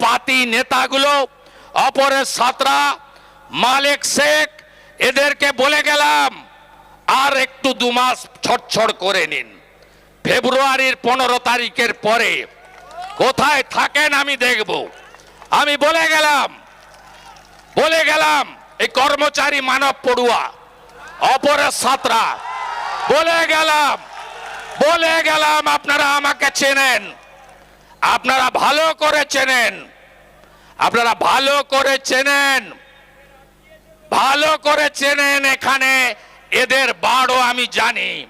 বাম নেতাগুলো, অপরের সাতরা মালিক শেখ, এদেরকে বলে গেলাম, আর একটু দু মাস ছটছড় করে নিন। ফেব্রুয়ারির পনেরো তারিখের পরে কোথায় থাকেন আমি দেখব। আমি বলে গেলাম বলে গেলাম, এই কর্মচারী মানব পড়ুয়া, অপরের সাতরা বলে গেলাম বলে গেলাম, আপনারা আমাকে চেনেন। আপনারা ভালো করে চেনেন। আপনারা ভালো করে চেনেন। ভালো করে চেনেন এখানে। এদের বাড়ও আমি জানি।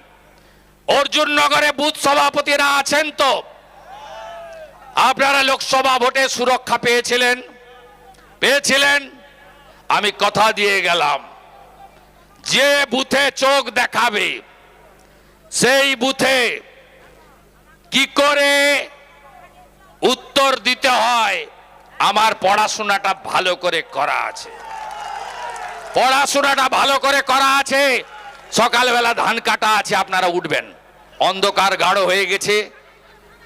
অর্জুননগরে বুথ সভাপতিরা আছেন তো? আপনারা লোকসভা ভোটে সুরক্ষা পেয়েছিলেন? পেয়েছিলেন? আমি কথা দিয়ে গেলাম। যে বুথে চোখ দেখাবে, সেই বুথে কি করে উত্তর দিতে হয়, আমার পড়াশোনাটা ভালো করে করা আছে। পড়াশোনাটা ভালো করে করা আছে, সকালবেলা ধান কাটা আছে, আপনারা উঠবেন। অন্ধকার গাঢ় হয়ে গেছে।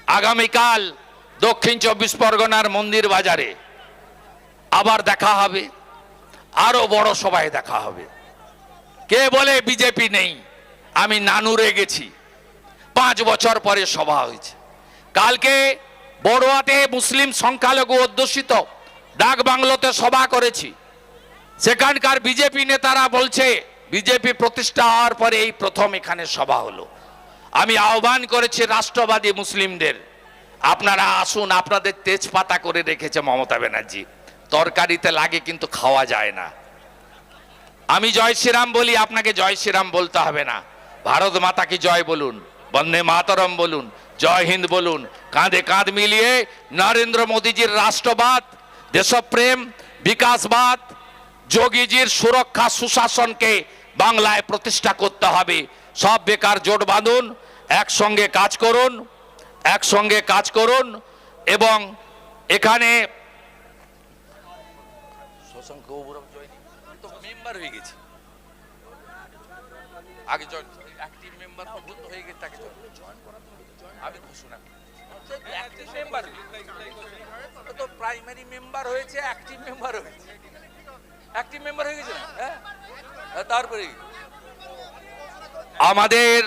আগামীকাল দক্ষিণ চব্বিশ পরগনার মন্দির বাজারে আবার দেখা হবে আরও বড় সভায় দেখা হবে। কে বলে বিজেপি নেই? আমি নানুরে গেছি। পাঁচ বছর পরে সভা হয়েছে। কালকে বড়ুয়াতে মুসলিম সংখ্যালঘু অধ্যুষিত ডাক বাংলোতে সভা করেছি। সেখানকার বিজেপি নেতারা বলছে, বিজেপি প্রতিষ্ঠা হওয়ার পরে এই প্রথম এখানে সভা হলো। আমি আহ্বান করেছি রাষ্ট্রবাদী মুসলিমদের। আপনারা আসুন, আপনাদের তেজপাতা করে রেখেছে মমতা ব্যানার্জি। তরকারিতে লাগে কিন্তু খাওয়া যায় না। আমি জয় শ্রীরাম বলি, আপনাকে জয় শ্রীরাম বলতে হবে না। ভারত মাতা কি জয় বলুন, বন্দে মাতরম বলুন জয় হিন্দ বলুন। কাঁধে কাঁধ মিলিয়ে নরেন্দ্র মোদীজির রাষ্ট্রবাদ, দেশপ্রেম, বিকাশবাদ, যোগীজির সুরক্ষা সুশাসনকে বাংলায় প্রতিষ্ঠা করতে হবে। সব বেকার জোট বাঁধুন, একসঙ্গে কাজ করুন, একসঙ্গে কাজ করুন এবং এখানে মেম্বার হয়ে তাকে আমি ঘোষণা তো প্রাইমারি মেম্বার হয়েছে অ্যাক্টিভ মেম্বার হয়েছে। অ্যাক্টিভ মেম্বার হয়ে গেছে? হ্যাঁ? তারপরে? আমাদের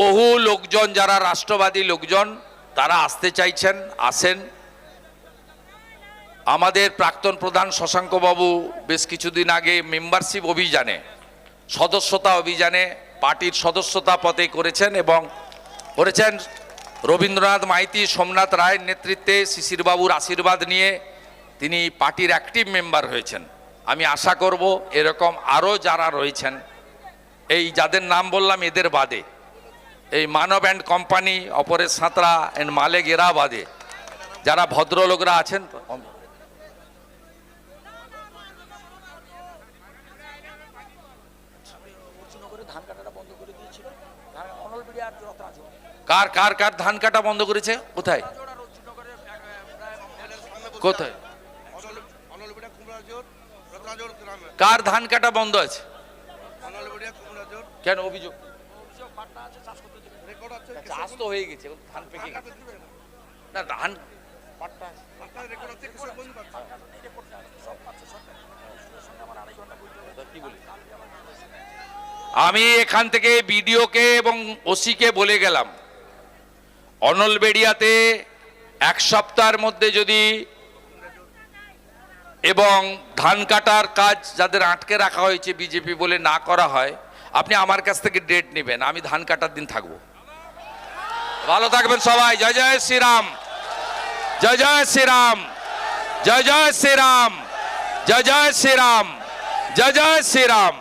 বহু লোকজন, যারা রাষ্ট্রবাদী লোকজন, তারা আসতে চাইছেন, আসেন। আমাদের প্রাক্তন প্রধান শশাঙ্ক বাবু বেশ কিছুদিন আগে মেম্বারশিপ অভিযানে, সদস্যতা অভিযানে, পার্টির সদস্যতা পদে করেছেন এবং করেছেন রবীন্দ্রনাথ মাইতি, সোমনাথ রায়ের নেতৃত্বে শিশিরবাবুর আশীর্বাদ নিয়ে তিনি পার্টির অ্যাক্টিভ মেম্বার হয়েছেন। আমি আশা করব এরকম আরও যারা রয়েছেন, এই যাদের নাম বললাম এদের বাদে, এই মানব অ্যান্ড কোম্পানি অপরের সাঁতরা অ্যান্ড মালেক এরা বাদে, যারা ভদ্রলোকরা আছেন কার কার কার ধান কাটা বন্ধ করেছে? কোথায়? কোথায়? কার ধান কাটা বন্ধ আছে? কেন অভিযোগ? তো হয়ে গেছে? আমি এখান থেকে বিডিওকে এবং ওসিকে বলে গেলাম। অনলবেড়িয়াতে এক সপ্তাহের মধ্যে যদি এবং ধান কাটার কাজ যাদের আটকে রাখা হয়েছে বিজেপি বলে না করা হয়, আপনি আমার কাছ থেকে ডেট নেবেন, আমি ধান কাটার দিন থাকব। ভালো থাকবেন সবাই, জয় জয় শ্রীরাম, জয় জয় শ্রীরাম, জয় জয় শ্রীরাম, জয় জয় শ্রীরাম, জয় জয় শ্রীরাম।